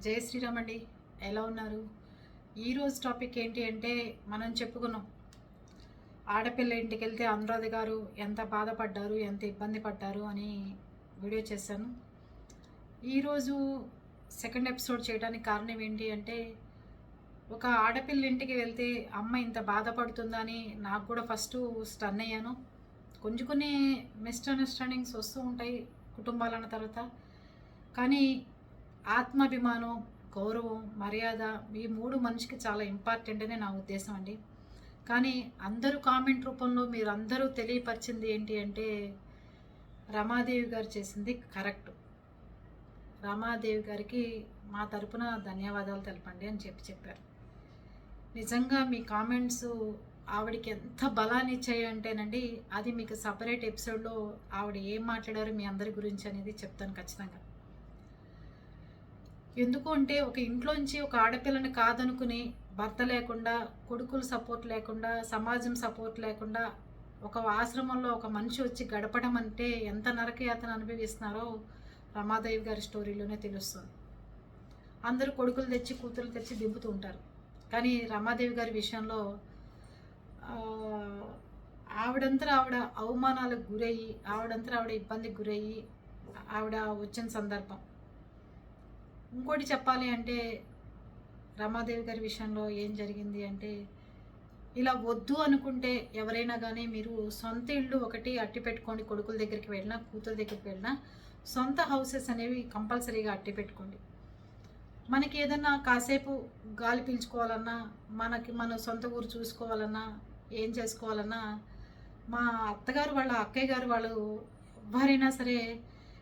జై శ్రీరామ్ అండి. ఎలా ఉన్నారు? ఈరోజు టాపిక్ ఏంటి అంటే మనం చెప్పుకున్నాం. ఆడపిల్ల ఇంటికి వెళ్తే అనురాధ గారు ఎంత బాధపడ్డారు ఎంత ఇబ్బంది పడ్డారు అని వీడియో చేశాను. ఈరోజు సెకండ్ ఎపిసోడ్ చేయడానికి కారణం ఏంటి అంటే ఒక ఆడపిల్ల ఇంటికి వెళ్తే అమ్మ ఇంత బాధపడుతుందని నాకు కూడా ఫస్ట్ స్టన్ అయ్యాను. కొంచెం కొన్ని మిస్అండర్స్టాండింగ్స్ వస్తూ ఉంటాయి కుటుంబాలన్న తర్వాత. కానీ ఆత్మాభిమానం గౌరవం మర్యాద ఈ మూడు మనిషికి చాలా ఇంపార్టెంట్ అనే నా ఉద్దేశం అండి. కానీ అందరూ కామెంట్ రూపంలో మీరు అందరూ తెలియపరిచింది ఏంటి అంటే రమాదేవి గారు చేసింది కరెక్ట్. రమాదేవి గారికి మా తరపున ధన్యవాదాలు తెలపండి అని చెప్పి చెప్పారు. నిజంగా మీ కామెంట్స్ ఆవిడకి ఎంత బలాన్ని ఇచ్చాయంటేనండి అది మీకు సపరేట్ ఎపిసోడ్లో ఆవిడ ఏం మాట్లాడారు మీ అందరి గురించి అనేది చెప్తాను ఖచ్చితంగా. ఎందుకు అంటే ఒక ఇంట్లోంచి ఒక ఆడపిల్లని కాదనుకుని భర్త లేకుండా కొడుకులు సపోర్ట్ లేకుండా సమాజం సపోర్ట్ లేకుండా ఒక ఆశ్రమంలో ఒక మనిషి వచ్చి గడపడం అంటే ఎంత నరకయాతను అనుభవిస్తున్నారో రమాదేవి గారి స్టోరీలోనే తెలుస్తుంది. అందరూ కొడుకులు తెచ్చి కూతురు తెచ్చి దింపుతూ ఉంటారు. కానీ రమాదేవి గారి విషయంలో ఆవిడంతా ఆవిడ అవమానాలకు గురయ్యి ఆవిడంతా ఆవిడ ఇబ్బందికి గురయ్యి ఆవిడ వచ్చిన సందర్భం. ఇంకోటి చెప్పాలి అంటే రమాదేవి గారి విషయంలో ఏం జరిగింది అంటే ఇలా వద్దు అనుకుంటే ఎవరైనా కానీ మీరు సొంత ఇల్లు ఒకటి అట్టి పెట్టుకోండి కొడుకుల దగ్గరికి వెళ్ళినా కూతురు దగ్గరికి వెళ్ళినా సొంత హౌసెస్ అనేవి కంపల్సరీగా అట్టి పెట్టుకోండి. మనకి ఏదన్నా కాసేపు గాలి పీల్చుకోవాలన్నా మనకి మన సొంత ఊరు చూసుకోవాలన్నా ఏం చేసుకోవాలన్నా మా అత్తగారు వాళ్ళ అక్కయ్య గారు వాళ్ళు ఎవరైనా సరే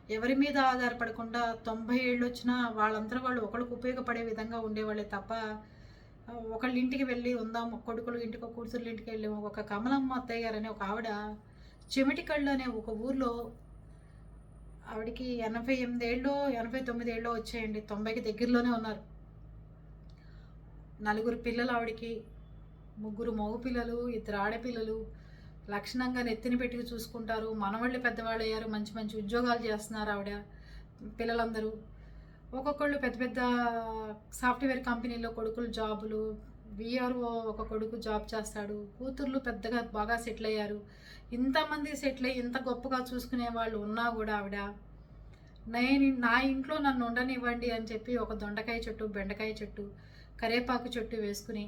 ఎవరి మీద ఆధారపడకుండా తొంభై ఏళ్ళు వచ్చినా వాళ్ళందరూ వాళ్ళు ఒకరికి ఉపయోగపడే విధంగా ఉండేవాళ్ళే తప్ప ఒకళ్ళ ఇంటికి వెళ్ళి ఉందాం కొడుకులు ఇంటికి కూతుర్ల ఇంటికి వెళ్ళి ఒక కమలమ్మ అత్తయ్య గారు అనే ఒక ఆవిడ చెమిటికళ్ళు అనే ఒక ఊర్లో ఆవిడకి ఎనభై ఎనిమిదేళ్ళు ఎనభై తొమ్మిది ఏళ్ళు వచ్చాయండి. తొంభైకి దగ్గరలోనే ఉన్నారు. నలుగురు పిల్లలు ఆవిడకి ముగ్గురు మగపిల్లలు ఇద్దరు ఆడపిల్లలు లక్షణంగా నెత్తిన పెట్టుకు చూసుకుంటారు. మనవాళ్ళు పెద్దవాళ్ళు అయ్యారు మంచి మంచి ఉద్యోగాలు చేస్తున్నారు ఆవిడ పిల్లలందరూ. ఒక్కొక్కళ్ళు పెద్ద పెద్ద సాఫ్ట్వేర్ కంపెనీలో కొడుకులు జాబులు విఆర్ఓ ఒక కొడుకు జాబ్ చేస్తాడు. కూతుర్లు పెద్దగా బాగా సెటిల్ అయ్యారు ఇంతమంది సెటిల్ అయ్యి ఇంత గొప్పగా చూసుకునే వాళ్ళు ఉన్నా కూడా ఆవిడ నేను నా ఇంట్లో నన్ను ఉండనివ్వండి అని చెప్పి ఒక దొండకాయ చెట్టు బెండకాయ చెట్టు కరేపాకు చెట్టు వేసుకుని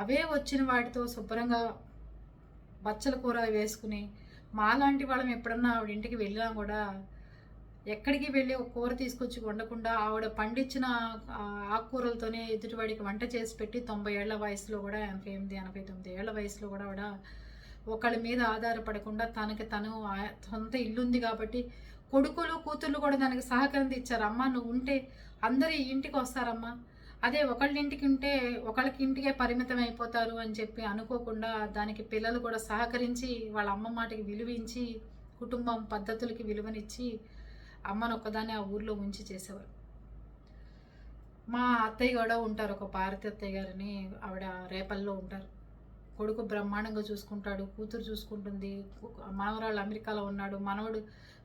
అవే వచ్చిన వాటితో శుభ్రంగా బచ్చల కూర వేసుకుని మాలాంటి వాళ్ళం ఎప్పుడన్నా ఆవిడ ఇంటికి వెళ్ళినా కూడా ఎక్కడికి వెళ్ళి ఒక కూర తీసుకొచ్చి వండకుండా ఆవిడ పండించిన ఆకుకూరలతోనే ఎదుటివాడికి వంట చేసి పెట్టి తొంభై ఏళ్ళ వయసులో కూడా ఎనభై ఎనిమిది ఎనభై తొమ్మిది ఏళ్ళ వయసులో కూడా ఆవిడ ఒకళ్ళ మీద ఆధారపడకుండా తనకి తను ఆ- సొంత ఇల్లుంది కాబట్టి కొడుకులు కూతుర్లు కూడా దానికి సహకరించి ఇచ్చారు అమ్మ నువ్వు ఉంటే అందరూ ఇంటికి వస్తారమ్మా. అదే ఒకళ్ళింటికి ఉంటే ఒకళ్ళకి ఇంటికే పరిమితం అయిపోతారు అని చెప్పి అనుకోకుండా దానికి పిల్లలు కూడా సహకరించి వాళ్ళ అమ్మ మాటకి విలువించి కుటుంబం పద్ధతులకి విలువనిచ్చి అమ్మను ఒక్కదాన్ని ఆ ఊర్లో ఉంచి చేసేవారు. మా అత్తయ్య కూడా ఉంటారు ఒక భారతి అత్తయ్య గారిని ఆవిడ రేపల్లో ఉంటారు. కొడుకు బ్రహ్మాండంగా చూసుకుంటాడు కూతురు చూసుకుంటుంది మనవరాళ్ళు అమెరికాలో ఉన్నాడు మనవడు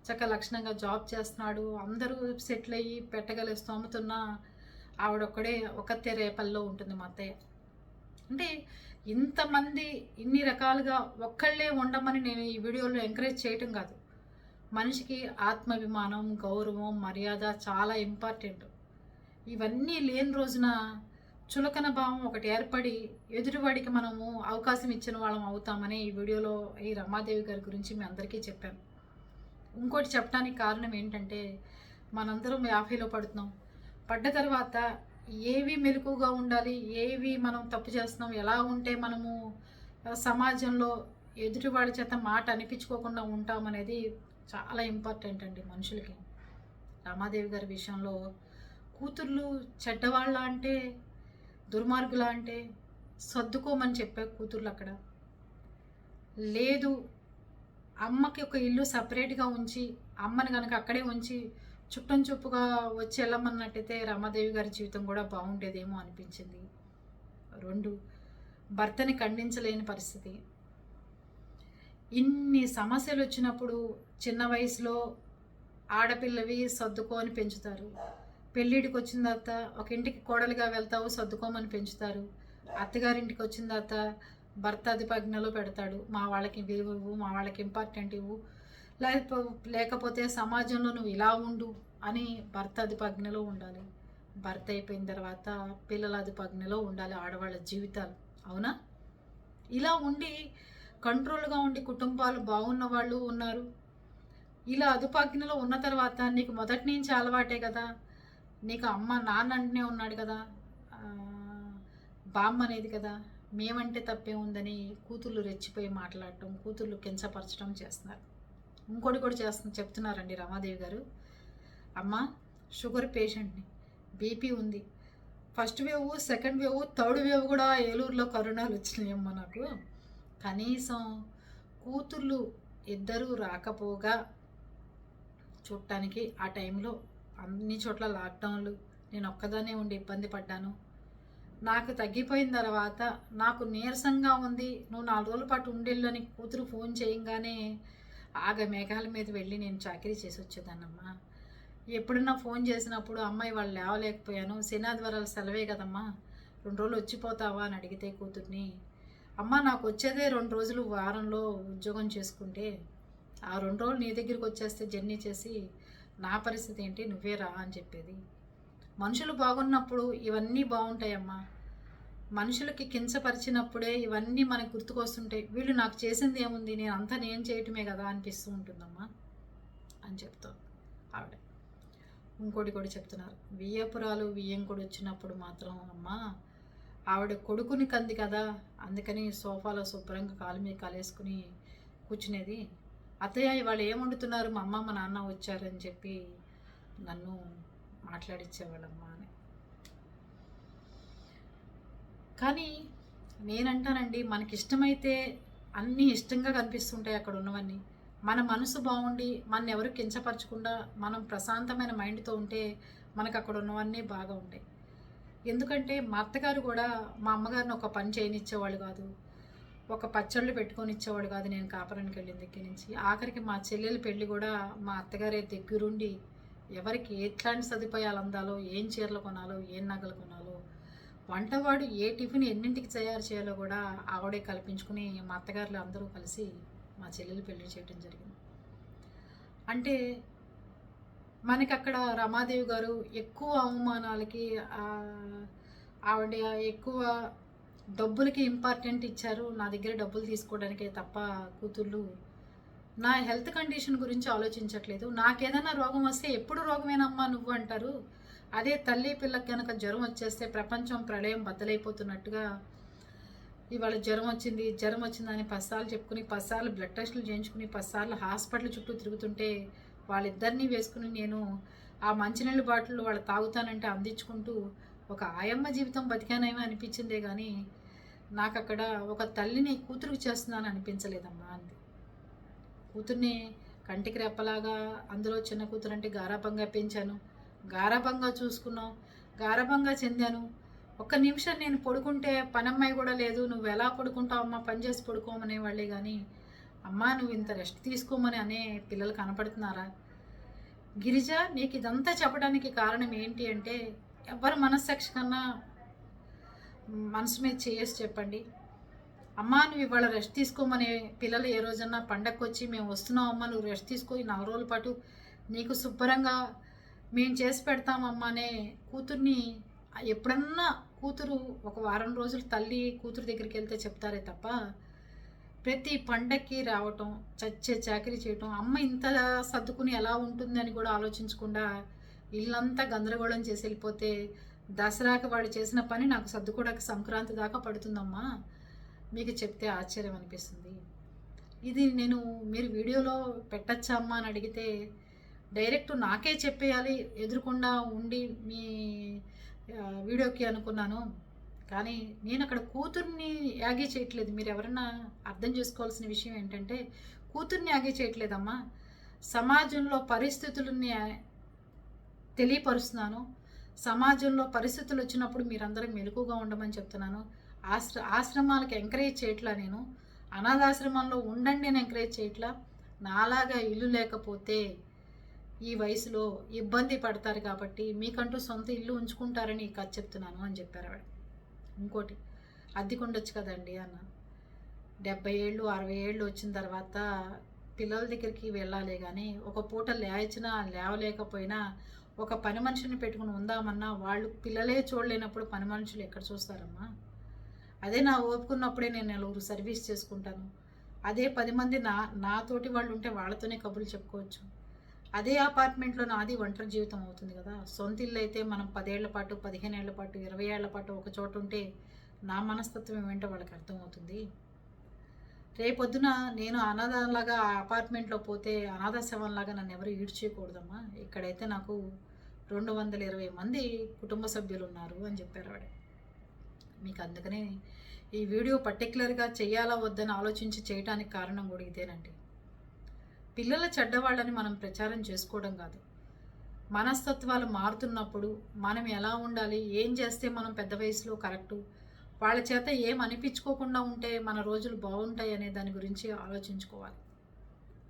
చక్క లక్షణంగా జాబ్ చేస్తున్నాడు అందరూ సెటిల్ అయ్యి పెట్టగల స్తోమతున్న ఆవిడొక్కడే ఒకతే రేపల్లో ఉంటుంది మా అత్తయ్య. అంటే ఇంతమంది ఇన్ని రకాలుగా ఒక్కళ్ళే ఉండమని నేను ఈ వీడియోలో ఎంకరేజ్ చేయటం కాదు. మనిషికి ఆత్మాభిమానం గౌరవం మర్యాద చాలా ఇంపార్టెంట్. ఇవన్నీ లేని రోజున చులకన భావం ఒకటి ఏర్పడి ఎదుటివాడికి మనము అవకాశం ఇచ్చిన వాళ్ళం అవుతామని ఈ వీడియోలో ఈ రమాదేవి గారి గురించి మీ అందరికీ చెప్పాను. ఇంకోటి చెప్పడానికి కారణం ఏంటంటే మనందరం యాభైలో పడుతున్నాం. పడ్డ తర్వాత ఏవి మెలకుగా ఉండాలి ఏవి మనం తప్పు చేస్తున్నాం ఎలా ఉంటే మనము సమాజంలో ఎదుటివాడి చేత మాట అనిపించుకోకుండా ఉంటామనేది చాలా ఇంపార్టెంట్ అండి మనుషులకి. రామాదేవి గారి విషయంలో కూతుర్లు చెడ్డవాళ్ళ అంటే దుర్మార్గుల అంటే సర్దుకోమని చెప్పే కూతుర్లు అక్కడ. లేదు అమ్మకి ఒక ఇల్లు సపరేట్గా ఉంచి అమ్మని కనుక అక్కడే ఉంచి చుట్టం చూపుగా వచ్చి వెళ్ళమన్నట్టయితే రమాదేవి గారి జీవితం కూడా బాగుండేదేమో అనిపించింది. రెండు భర్తని ఖండించలేని పరిస్థితి. ఇన్ని సమస్యలు వచ్చినప్పుడు చిన్న వయసులో ఆడపిల్లవి సర్దుకోమని పెంచుతారు. పెళ్ళిడికి వచ్చిన తర్వాత ఒక ఇంటికి కోడలుగా వెళ్తావు సర్దుకోమని పెంచుతారు. అత్తగారింటికి వచ్చిన తర్వాత భర్త అధిపజ్ఞలో పెడతాడు. మా వాళ్ళకి విలువ ఇవ్వు మా వాళ్ళకి ఇంపార్టెంట్ ఇవ్వు లేకపోతే సమాజంలో నువ్వు ఇలా ఉండు అని భర్త అధిపజ్ఞలో ఉండాలి. భర్త అయిపోయిన తర్వాత పిల్లల అధిపజ్ఞలో ఉండాలి ఆడవాళ్ళ జీవితాలు. అవునా? ఇలా ఉండి కంట్రోల్గా ఉండి కుటుంబాలు బాగున్న వాళ్ళు ఉన్నారు. ఇలా అదుపాజ్ఞలో ఉన్న తర్వాత నీకు మొదటి నుంచి అలవాటే కదా. నీకు అమ్మ నాన్న అంటనే ఉన్నాడు కదా. బామ్మ అనేది కదా. మేమంటే తప్పే ఉందని కూతుర్లు రెచ్చిపోయి మాట్లాడటం కూతుర్లు కించపరచడం చేస్తున్నారు. ఇంకోటి కూడా చేస్తు చెప్తున్నారండి రమాదేవి గారు. అమ్మ షుగర్ పేషెంట్ని. బీపీ ఉంది. First wave second wave third wave కూడా ఏలూరులో కరోనాలు వచ్చినాయమ్మ నాకు. కనీసం కూతుర్లు ఇద్దరు రాకపోగా చూడటానికి ఆ టైంలో అన్ని చోట్ల లాక్డౌన్లు. నేను ఒక్కదానే ఉండి ఇబ్బంది పడ్డాను. నాకు తగ్గిపోయిన తర్వాత నాకు నీరసంగా ఉంది. నువ్వు నాలుగు రోజుల పాటు ఉండేళ్ళు అని కూతురు ఫోన్ చేయంగానే ఆగ మేఘాల మీద వెళ్ళి నేను చాకరీ చేసి వచ్చేదాన్నమ్మా. ఎప్పుడన్నా ఫోన్ చేసినప్పుడు అమ్మాయి వాళ్ళు లేవలేకపోయాను శనాద్వారాలు సెలవే కదమ్మా రెండు రోజులు వచ్చిపోతావా? అని అడిగితే కూతుర్ని అమ్మ నాకు వచ్చేదే రెండు రోజులు వారంలో ఉద్యోగం చేసుకుంటే ఆ రెండు రోజులు నీ దగ్గరికి వచ్చేస్తే జర్నీ చేసి నా పరిస్థితి ఏంటి? నువ్వే రా అని చెప్పేది. మనుషులు బాగున్నప్పుడు ఇవన్నీ బాగుంటాయమ్మా. మనుషులకి కించపరిచినప్పుడే ఇవన్నీ మనకు గుర్తుకొస్తుంటాయి వీళ్ళు నాకు చేసింది ఏముంది? నేను అంతా నేను చేయటమే కదా అనిపిస్తూ ఉంటుందమ్మా అని చెప్తాను ఆవిడ. ఇంకోటి కూడా చెప్తున్నారు. వియ్యపురాలు వియ్యంకుడు వచ్చినప్పుడు మాత్రం అమ్మా ఆవిడ కొడుకుని కంది కదా అందుకని సోఫాలో శుభ్రంగా కాలు మీద కాలేసుకుని కూర్చునేది. అత్తయ్య ఇవాళ ఏం వండుతున్నారు? మా అమ్మ మా నాన్న వచ్చారని చెప్పి నన్ను మాట్లాడించేవాళ్ళమ్మా అని. కానీ నేనంటానండి మనకి ఇష్టమైతే అన్నీ ఇష్టంగా కనిపిస్తుంటాయి అక్కడ ఉన్నవన్నీ. మన మనసు బాగుండి మన ఎవరు కించపరచకుండా మనం ప్రశాంతమైన మైండ్తో ఉంటే మనకు అక్కడ ఉన్నవన్నీ బాగా ఉంటాయి. ఎందుకంటే మా అత్తగారు కూడా మా అమ్మగారిని ఒక పని చేయనిచ్చేవాళ్ళు కాదు. ఒక పచ్చళ్ళు పెట్టుకొని ఇచ్చేవాడు కాదు నేను కాపురానికి వెళ్ళిన దగ్గర నుంచి. ఆఖరికి మా చెల్లెల పెళ్ళి కూడా మా అత్తగారే దగ్గరుండి ఎవరికి ఎట్లాంటి సదుపాయాలు అందాలో ఏం చీరలు కొనాలో ఏం నగలు కొనాలో వంటవాడు ఏ టిఫిన్ ఎన్నింటికి తయారు చేయాలో కూడా ఆవిడే కల్పించుకుని మా అత్తగారులు అందరూ కలిసి మా చెల్లెలు పెళ్ళి చేయడం జరిగింది. అంటే మనకి అక్కడ రమాదేవి గారు ఎక్కువ అవమానాలకి ఆవిడ ఎక్కువ డబ్బులకి ఇంపార్టెంట్ ఇచ్చారు. నా దగ్గర డబ్బులు తీసుకోవడానికే తప్ప కూతుళ్ళు నా హెల్త్ కండిషన్ గురించి ఆలోచించట్లేదు. నాకేదైనా రోగం వస్తే ఎప్పుడు రోగమేనమ్మా నువ్వు అంటారు. అదే తల్లి పిల్లకి కనుక జ్వరం వచ్చేస్తే ప్రపంచం ప్రళయం బద్దలైపోతున్నట్టుగా ఇవాళ జ్వరం వచ్చింది జ్వరం వచ్చిందని పసార్లు చెప్పుకుని పసార్లు బ్లడ్ టెస్టులు చేయించుకుని పసార్లు హాస్పిటల్ చుట్టూ తిరుగుతుంటే వాళ్ళిద్దరినీ వేసుకుని నేను ఆ మంచినీళ్ళ బాటిల్ వాళ్ళు తాగుతానంటే అందించుకుంటూ ఒక ఆయమ్మ జీవితం బతికానేమో అనిపించిందే కానీ నాకు అక్కడ ఒక తల్లిని కూతురుకు చేస్తున్నాను అనిపించలేదమ్మా అంది. కూతుర్ని కంటికి రెప్పలాగా అందులో చిన్న కూతురు అంటే గారాపంగా పెంచాను. గారభంగా చూసుకున్నావు గారభంగా చెందాను. ఒక్క నిమిషం నేను పడుకుంటే పనమ్మాయి కూడా లేదు నువ్వు ఎలా పడుకుంటావు అమ్మా పని చేసి పడుకోమనే వాళ్ళే కానీ అమ్మా నువ్వు ఇంత రెస్ట్ తీసుకోమని అనే పిల్లలు కనపడుతున్నారా? గిరిజ నీకు ఇదంతా చెప్పడానికి కారణం ఏంటి అంటే ఎవరి మనస్సాక్షి కన్నా మనసు మీద చేసి చెప్పండి. అమ్మా నువ్వు ఇవాళ రెస్ట్ తీసుకోమని పిల్లలు ఏ రోజన్నా పండగకు వచ్చి మేము వస్తున్నాం అమ్మా నువ్వు రెస్ట్ తీసుకో ఈ నాలుగు రోజుల పాటు నీకు శుభ్రంగా మేము చేసి పెడతామమ్మా అనే కూతుర్ని ఎప్పుడన్నా కూతురు ఒక వారం రోజులు తల్లి కూతురు దగ్గరికి వెళ్తే చెప్తారే తప్ప ప్రతి పండక్కి రావటం చచ్చే చాకరీ చేయటం అమ్మ ఇంత సర్దుకుని ఎలా ఉంటుంది అని కూడా ఆలోచించకుండా ఇల్లంతా గందరగోళం చేసి వెళ్ళిపోతే దసరాకి వాడు చేసిన పని నాకు సర్దుకోవడానికి సంక్రాంతి దాకా పడుతుందమ్మా. మీకు చెప్తే ఆశ్చర్యం అనిపిస్తుంది. ఇది నేను మీరు వీడియోలో పెట్టచ్చా అమ్మా అని అడిగితే డైరెక్ట్ నాకే చెప్పేయాలి ఎదురుకుండా ఉండి మీ వీడియోకి అనుకున్నాను. కానీ నేను అక్కడ కూతుర్ని యాగే చేయట్లేదు. మీరు ఎవరన్నా అర్థం చేసుకోవాల్సిన విషయం ఏంటంటే కూతుర్ని యాగే చేయట్లేదమ్మా. సమాజంలో పరిస్థితులని తెలియపరుస్తున్నాను. సమాజంలో పరిస్థితులు వచ్చినప్పుడు మీరందరూ మెలకుగా ఉండమని చెప్తున్నాను. ఆశ్ర ఆశ్రమాలకు ఎంకరేజ్ చేయట్లా నేను. అనాథాశ్రమంలో ఉండండి నేను ఎంకరేజ్ చేయట్లా. నాలాగా ఇల్లు లేకపోతే ఈ వయసులో ఇబ్బంది పడతారు కాబట్టి మీకంటూ సొంత ఇల్లు ఉంచుకుంటారని కథ చెప్తున్నాను అని చెప్పారు ఆవిడ. ఇంకోటి అద్దెకుండొచ్చు కదండి అన్న. డెబ్బై ఏళ్ళు అరవై ఏళ్ళు వచ్చిన తర్వాత పిల్లల దగ్గరికి వెళ్ళాలి కానీ ఒక పూట లేచినా లేవలేకపోయినా ఒక పని మనిషిని పెట్టుకుని ఉందామన్నా వాళ్ళు పిల్లలే చూడలేనప్పుడు పని మనుషులు ఎక్కడ చూస్తారమ్మా? అదే నా ఓపుకున్నప్పుడే నేను నలుగురు సర్వీస్ చేసుకుంటాను. అదే పది మంది నా నాతోటి వాళ్ళు ఉంటే వాళ్ళతోనే కబుర్లు చెప్పుకోవచ్చు. అదే అపార్ట్మెంట్లో నాది ఒంటరి జీవితం అవుతుంది కదా. సొంత ఇల్లు అయితే మనం పదేళ్ళ పాటు పదిహేను ఏళ్ళ పాటు ఇరవై ఏళ్ళ పాటు ఒక చోట ఉంటే నా మనస్తత్వం ఏంటో వాళ్ళకి అర్థమవుతుంది. రేపొద్దున నేను అనాథలాగా ఆ అపార్ట్మెంట్లో పోతే అనాథ శవంలాగా నన్ను ఎవరు ఈడ్చేయకూడదమ్మా. ఇక్కడైతే నాకు రెండు వందల ఇరవై మంది కుటుంబ సభ్యులు ఉన్నారు అని చెప్పారు ఆవిడ. మీకు అందుకనే ఈ వీడియో పర్టికులర్గా చేయాలా వద్దని ఆలోచించి చేయడానికి కారణం కూడా ఇదేనండి. పిల్లల చెడ్డవాళ్ళని మనం ప్రచారం చేసుకోవడం కాదు. మనస్తత్వాలు మారుతున్నప్పుడు మనం ఎలా ఉండాలి ఏం చేస్తే మనం పెద్ద వయసులో కరెక్టు వాళ్ళ చేత ఏం అనిపించుకోకుండా ఉంటే మన రోజులు బాగుంటాయి అనే దాని గురించి ఆలోచించుకోవాలి.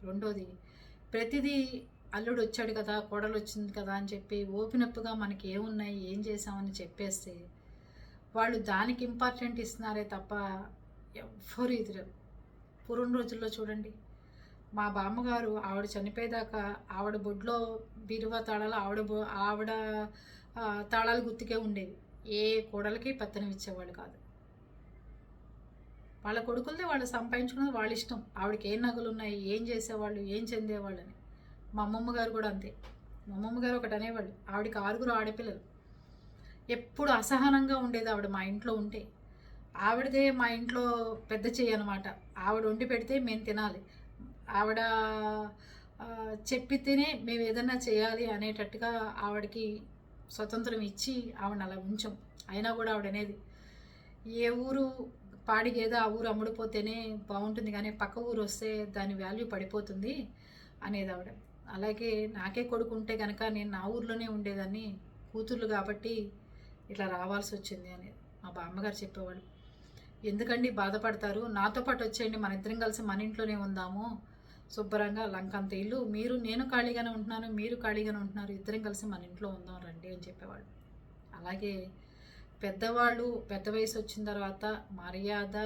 రెండోది ప్రతిదీ అల్లుడు వచ్చాడు కదా కోడలు వచ్చింది కదా అని చెప్పి ఓపెనప్గా మనకి ఏమున్నాయి ఏం చేసామని చెప్పేస్తే వాళ్ళు దానికి ఇంపార్టెంట్ ఇస్తున్నారే తప్ప ఎవ్వరు ఎదురు పూర్వం రోజుల్లో చూడండి మా బామ్మగారు ఆవిడ చనిపోయేదాకా ఆవిడ బొడ్లో బీరువా తాళాలు ఆవిడ బొ- ఆవిడ తాళాలు గుర్తుకే ఉండేవి. ఏ కోడలకి పెత్తనం ఇచ్చేవాళ్ళు కాదు. వాళ్ళ కొడుకులదే వాళ్ళు సంపాదించుకున్నది వాళ్ళ ఇష్టం. ఆవిడకి ఏం నగలు ఉన్నాయి ఏం చేసేవాళ్ళు ఏం చెందేవాళ్ళని. మా అమ్మమ్మ గారు కూడా అంతే. మా అమ్మమ్మ గారు ఒకటి అనేవాళ్ళు ఆవిడకి ఆరుగురు ఆడపిల్లలు. ఎప్పుడు అసహనంగా ఉండేది ఆవిడ మా ఇంట్లో ఉంటే. ఆవిడదే మా ఇంట్లో పెద్ద చెయ్యి అనమాట ఆవిడ వండి పెడితే మేము తినాలి. ఆవిడ చెప్పితేనే మేము ఏదైనా చేయాలి అనేటట్టుగా ఆవిడకి స్వతంత్రం ఇచ్చి ఆవిడ అలా ఉంచాం. అయినా కూడా ఆవిడ అనేది ఏ ఊరు పాడిగేదో ఆ ఊరు అమ్ముడిపోతేనే బాగుంటుంది కానీ పక్క ఊరు వస్తే దాని వాల్యూ పడిపోతుంది అనేది ఆవిడ. అలాగే నాకే కొడుకు ఉంటే కనుక నేను నా ఊర్లోనే ఉండేదాన్ని కూతుర్లు కాబట్టి ఇట్లా రావాల్సి వచ్చింది అనేది మా బామ్మగారు చెప్పేవాళ్ళు. ఎందుకండి బాధపడతారు? నాతో పాటు వచ్చేయండి మన ఇద్దరం కలిసి మన ఇంట్లోనే ఉందాము. శుభ్రంగా లంకంత ఇల్లు మీరు నేను ఖాళీగానే ఉంటున్నాను మీరు ఖాళీగానే ఉంటున్నారు ఇద్దరం కలిసి మన ఇంట్లో ఉందాం రండి అని చెప్పేవాళ్ళు. అలాగే పెద్దవాళ్ళు పెద్ద వయసు వచ్చిన తర్వాత మర్యాద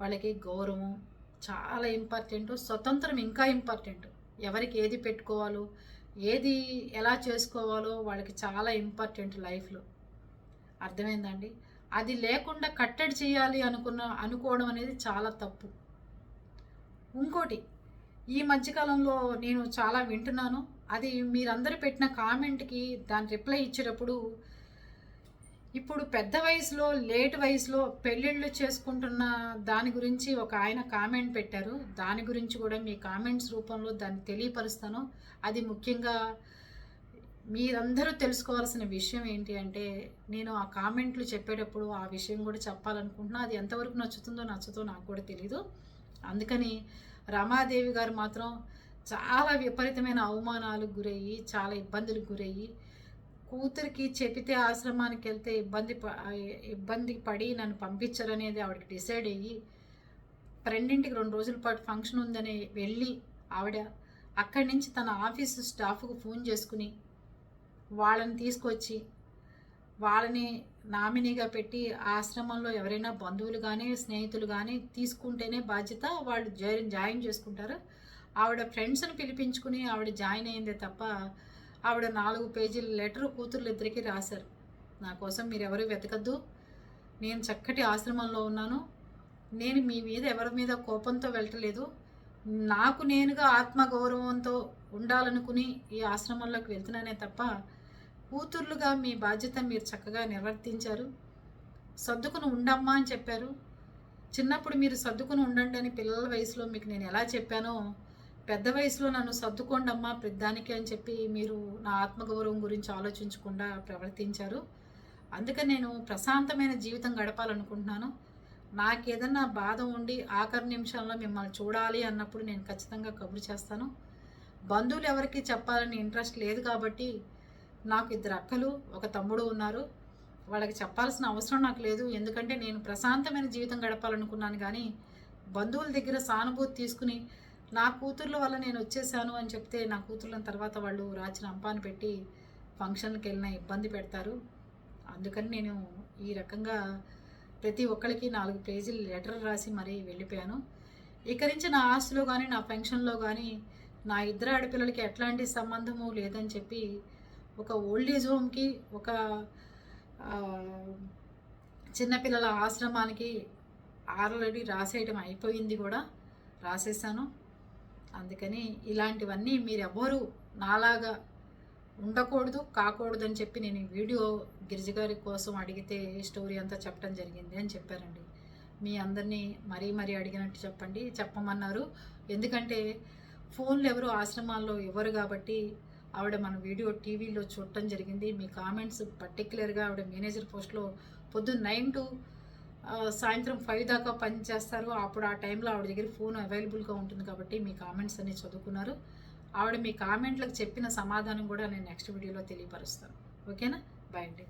వాళ్ళకి గౌరవం చాలా ఇంపార్టెంట్ స్వతంత్రం ఇంకా ఇంపార్టెంట్. ఎవరికి ఏది పెట్టుకోవాలో ఏది ఎలా చేసుకోవాలో వాళ్ళకి చాలా ఇంపార్టెంట్ లైఫ్లో. అర్థమైందండి? అది లేకుండా కట్టడి చేయాలి అనుకున్న అనుకోవడం అనేది చాలా తప్పు. ఇంకోటి ఈ మధ్యకాలంలో నేను చాలా వింటున్నాను. అది మీరందరూ పెట్టిన కామెంట్కి దాని రిప్లై ఇచ్చేటప్పుడు ఇప్పుడు పెద్ద వయసులో లేట్ వయసులో పెళ్ళిళ్ళు చేసుకుంటున్న దాని గురించి ఒక ఆయన కామెంట్ పెట్టారు. దాని గురించి కూడా మీ కామెంట్స్ రూపంలో దాన్ని తెలియపరుస్తాను. అది ముఖ్యంగా మీరందరూ తెలుసుకోవాల్సిన విషయం ఏంటి అంటే నేను ఆ కామెంట్లు చెప్పేటప్పుడు ఆ విషయం కూడా చెప్పాలనుకుంటున్నా. అది ఎంతవరకు నచ్చుతుందో నచ్చుతో నాకు కూడా తెలీదు. అందుకని రమాదేవి గారు మాత్రం చాలా విపరీతమైన అవమానాలకు గురయ్యి చాలా ఇబ్బందులకు గురయ్యి కూతురికి చెబితే ఆశ్రమానికి వెళ్తే ఇబ్బంది ప ఇబ్బంది పడి నన్ను పంపించరనేది ఆవిడకి డిసైడ్ అయ్యి ఫ్రెండింటికి రెండు రోజుల పాటు ఫంక్షన్ ఉందని వెళ్ళి ఆవిడ అక్కడి నుంచి తన ఆఫీసు స్టాఫ్కు ఫోన్ చేసుకుని వాళ్ళని తీసుకొచ్చి వాళ్ళని నామినీగా పెట్టి ఆశ్రమంలో ఎవరైనా బంధువులు కానీ స్నేహితులు కానీ తీసుకుంటేనే బాధ్యత వాళ్ళు జాయిన్ జాయిన్ చేసుకుంటారు. ఆవిడ ఫ్రెండ్స్ని పిలిపించుకుని ఆవిడ జాయిన్ అయిందే తప్ప ఆవిడ నాలుగు పేజీల లెటర్ కూతుర్లు ఇద్దరికి రాశారు. నా కోసం మీరు ఎవరు వెతకద్దు. నేను చక్కటి ఆశ్రమంలో ఉన్నాను. నేను మీ మీద ఎవరి మీద కోపంతో వెళ్ళటలేదు. నాకు నేనుగా ఆత్మగౌరవంతో ఉండాలనుకుని ఈ ఆశ్రమంలోకి వెళ్తున్నానే తప్ప కూతుర్లుగా మీ బాధ్యత మీరు చక్కగా నిర్వర్తించారు. సర్దుకుని ఉండమ్మా అని చెప్పారు. చిన్నప్పుడు మీరు సర్దుకుని ఉండండి అని పిల్లల వయసులో మీకు నేను ఎలా చెప్పానో పెద్ద వయసులో నన్ను సర్దుకోండి అమ్మా పెద్దానికి అని చెప్పి మీరు నా ఆత్మగౌరవం గురించి ఆలోచించకుండా ప్రవర్తించారు. అందుకని నేను ప్రశాంతమైన జీవితం గడపాలనుకుంటున్నాను. నాకేదన్నా బాధ ఉండి ఆఖరి నిమిషంలో మిమ్మల్ని చూడాలి అన్నప్పుడు నేను ఖచ్చితంగా కబురు చేస్తాను. బంధువులు ఎవరికి చెప్పాలని ఇంట్రెస్ట్ లేదు కాబట్టి నాకు ఇద్దరు అక్కలు ఒక తమ్ముడు ఉన్నారు. వాళ్ళకి చెప్పాల్సిన అవసరం నాకు లేదు. ఎందుకంటే నేను ప్రశాంతమైన జీవితం గడపాలనుకున్నాను కానీ బంధువుల దగ్గర సానుభూతి తీసుకుని నా కూతుర్ల వల్ల నేను వచ్చేసాను అని చెప్తే నా కూతుర్ల తర్వాత వాళ్ళు రాచిన అంపాన్ని పెట్టి ఫంక్షన్కి వెళ్ళిన ఇబ్బంది పెడతారు. అందుకని నేను ఈ రకంగా ప్రతి ఒక్కరికి నాలుగు పేజీలు లెటర్ రాసి మరీ వెళ్ళిపోయాను. ఇక నుంచి నా ఆస్తులో కానీ నా పెన్షన్లో కానీ నా ఇద్దరు ఆడపిల్లలకి ఎట్లాంటి సంబంధము లేదని చెప్పి ఒక ఓల్డ్ ఏజ్ హోమ్కి ఒక చిన్నపిల్లల ఆశ్రమానికి ఆల్రెడీ రాసేయడం అయిపోయింది కూడా రాసేసాను. అందుకని ఇలాంటివన్నీ మీరు ఎవరు నాలాగా ఉండకూడదు కాకూడదు అని చెప్పి నేను ఈ వీడియో గిరిజ గారి కోసం అడిగితే స్టోరీ అంతా చెప్పడం జరిగింది అని చెప్పారండి. మీ అందరినీ మరీ మరీ అడిగినట్టు చెప్పండి చెప్పమన్నారు. ఎందుకంటే ఫోన్లు ఎవరు ఆశ్రమాల్లో ఇవ్వరు కాబట్టి ఆవిడ మన వీడియో టీవీలో చూడటం జరిగింది. మీ కామెంట్స్ పర్టికులర్గా ఆవిడ మేనేజర్ పోస్ట్లో పొద్దున్న నైన్ టు సాయంత్రం ఫైవ్ దాకా పనిచేస్తారు. అప్పుడు ఆ టైంలో ఆవిడ దగ్గర ఫోన్ అవైలబుల్గా ఉంటుంది కాబట్టి మీ కామెంట్స్ అన్ని చదువుకున్నారు. ఆవిడ మీ కామెంట్లకు చెప్పిన సమాధానం కూడా నేను నెక్స్ట్ వీడియోలో తెలియపరుస్తాను. ఓకేనా? బాయ్ అండి.